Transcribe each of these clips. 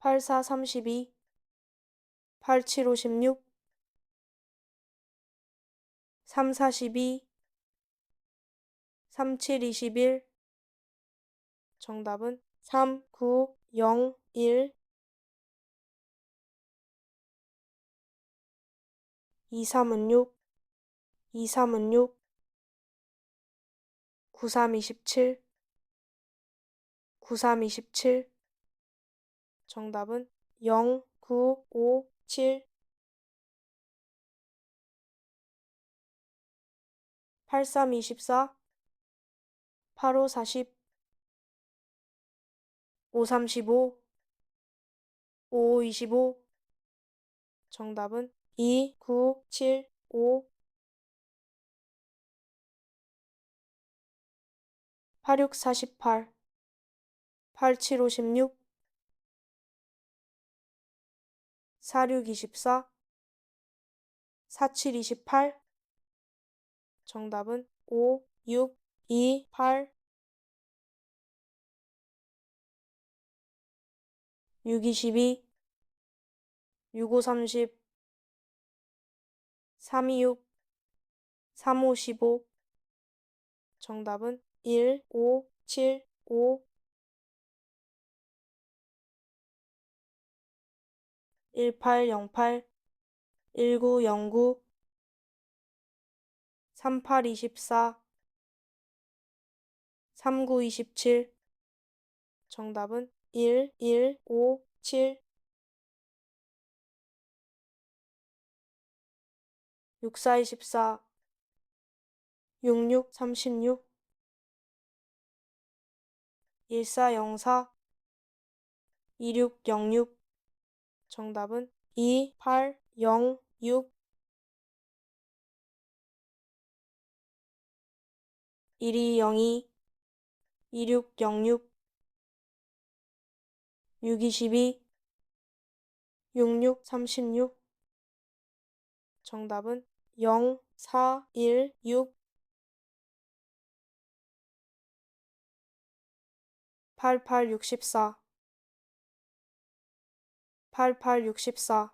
84 32 87 56 3 42 37 21 정답은 3 9 0 1 2 3은 6 2 3은 6 9 3 27 9 3 27 정답은 0 9 5 7 8 3 24 8 5 40 5 35 5 5 25 정답은 2 9 7 5 8 6 48 8 7 56 4 6 24 4 7 28 정답은 5 6 2 8 6 22 6 5 30 3 2 6 3 5 15 정답은 1 5 7 5 1 8 0 8 1 9 0 9 3 8 24 3 9 27 정답은 1 1 5 7 6 정답은 2 8 0 6 1 2 0 2 2 6 0 6 6 22 6 6 36 정답은 0 4 1 6 8 8 64 8 8 64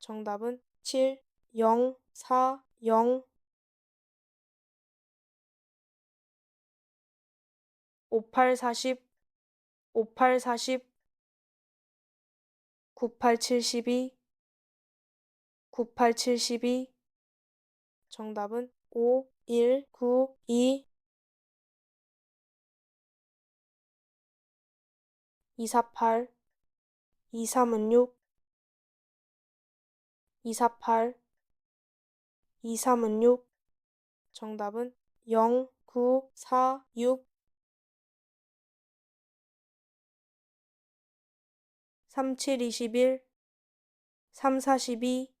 정답은 7 0 4 0 5 8 40 5 8 40 9 8 72 9 8 72 정답은 5 1 9 2 2 4 8 2 3은 6 2 4 8 2 3은 6 정답은 0 9 4 6 3 7 21 3 42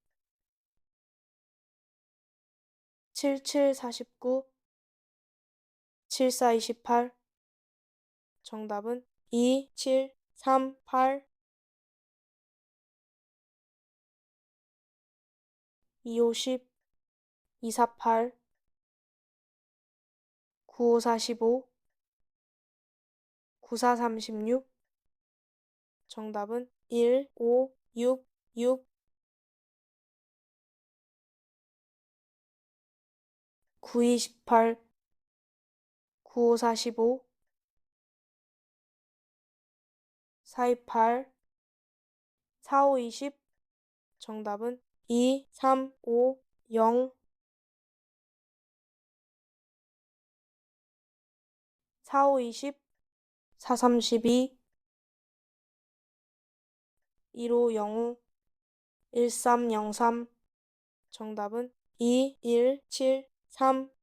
7 7 49 7 4 28 정답은 2 7 3 8 2 5 10 2 4 8 9 5 45 9 4 36 정답은 1 5 6 6 9 2 18 9 5 45 4 2 8 4 5 20 정답은 2 3 5 0 4 5 20 4 32 1 5 0 5 1 3 0 3 정답은 2 1 7 3